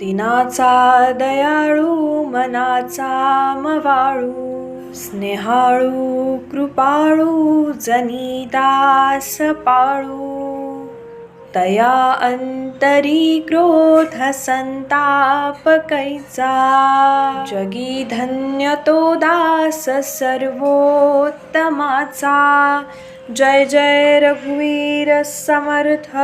दिनाचा दयाळू मनाचा मवाळू स्नेहाळू कृपाळू जनी दास पाळू. तया अंतरी क्रोध संताप कैचा जगी धन्य तो दास सर्वोत्तमाचा. जय जय रघुवीर समर्थ.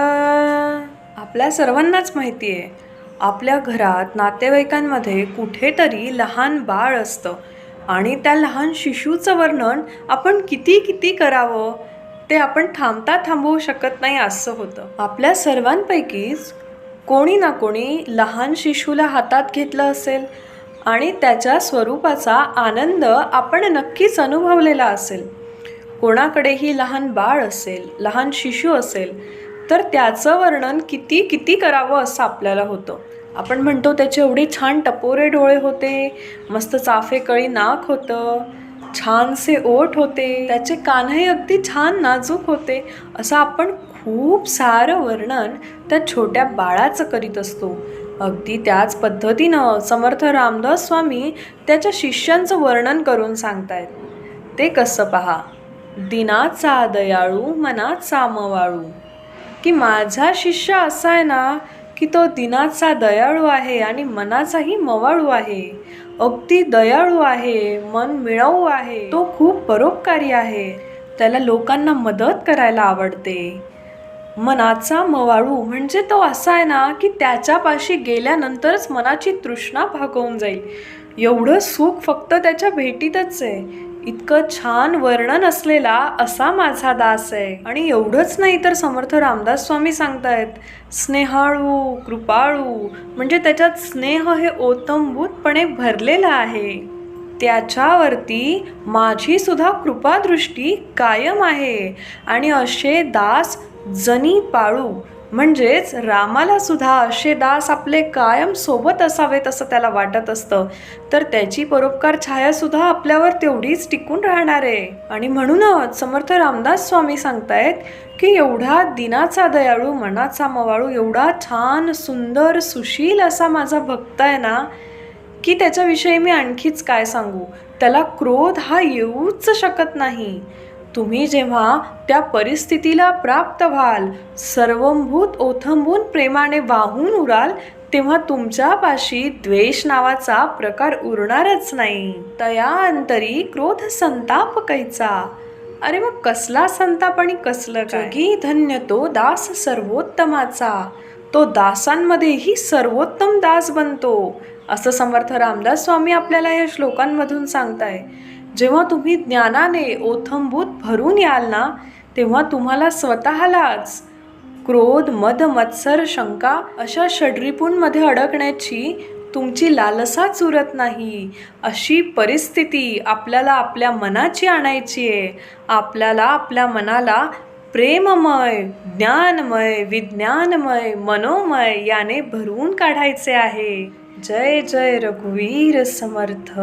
आपल्या सर्वांनाच माहिती आहे आपल्या घरात नातेवाईकांमध्ये कुठेतरी लहान बाळ असतं. आणि त्या लहान शिशूचं वर्णन आपण किती किती करावं ते आपण थांबता थांबवू शकत नाही असं होतं. आपल्या सर्वांपैकीच कोणी ना कोणी लहान शिशूला हातात घेतलं असेल आणि त्याच्या स्वरूपाचा आनंद आपण नक्कीच अनुभवलेला असेल. कोणाकडेही लहान बाळ असेल लहान शिशू असेल तर त्याचं वर्णन किती किती करावं असं आपल्याला होतं. आपण म्हणतो त्याचे एवढे छान टपोरे डोळे होते मस्त चाफे कळी नाक होतं छानसे ओठ होते त्याचे कानही अगदी छान नाजूक होते असं आपण खूप सारं वर्णन त्या छोट्या बाळाचं करीत असतो. अगदी त्याच पद्धतीनं समर्थ रामदास स्वामी त्याच्या शिष्यांचं वर्णन करून सांगतायत. ते कसं पहा दिनाचा दयाळू मनाचा मवाळू. की माझा शिष्य असा आहे ना की तो दिनाचा दयाळू आहे आणि मनाचाही मवाळू आहे. अगदी दयाळू आहे मन मिळवू आहे. तो खूप परोपकारी आहे. त्याला लोकांना मदत करायला आवडते. मनाचा मवाळू म्हणजे तो असा आहे ना की त्याच्यापाशी गेल्यानंतरच मनाची तृष्णा भागवून जाईल. एवढं सुख फक्त त्याच्या भेटीतच आहे. इतकं छान वर्णन असलेला असा माझा दास आहे. आणि एवढंच नाही तर समर्थ रामदास स्वामी सांगतायत स्नेहाळू कृपाळू म्हणजे त्याच्यात स्नेह हे ओतंभूतपणे भरलेलं आहे. त्याच्यावरती माझी सुद्धा कृपादृष्टी कायम आहे. आणि असे दास जनी पाळू म्हणजेच रामाला सुद्धा असे दास आपले कायम सोबत असावेत असं त्याला वाटत असतं. तर त्याची परोपकार छायासुद्धा आपल्यावर तेवढीच टिकून राहणार आहे. आणि म्हणूनच समर्थ रामदास स्वामी सांगतायत की एवढा दिनाचा दयाळू मनाचा मवाळू एवढा छान सुंदर सुशील असा माझा भक्त आहे ना की त्याच्याविषयी मी आणखीच काय सांगू? त्याला क्रोध हा येऊच शकत नाही. तुम्ही जेव्हा त्या परिस्थितीला प्राप्त व्हाल सर्वभूत ओथंबून प्रेमाने वाहून उराल तेव्हा तुमच्यापाशी द्वेष नावाचा प्रकार उरणारच नाही. तया अंतरी क्रोध संताप कैचा. अरे मग कसला संताप आणि कसलं जगी धन्य तो दास सर्वोत्तमाचा. तो दासांमध्येही सर्वोत्तम दास बनतो. असं समर्थ रामदास स्वामी आपल्याला या श्लोकांमधून सांगताय. जेव्हा तुम्ही ज्ञानाने ओथंभूत भरून याल ना तेव्हा तुम्हाला स्वतःलाच क्रोध मद मत्सर शंका अशा षड्रिपूंमध्ये अडकण्याची तुमची लालसाच उरत नाही. अशी परिस्थिती आपल्याला आपल्या मनाची आणायची आहे. आपल्याला आपल्या मनाला प्रेममय ज्ञानमय विज्ञानमय मनोमय याने भरवून काढायचे आहे. जय जय रघुवीर समर्थ.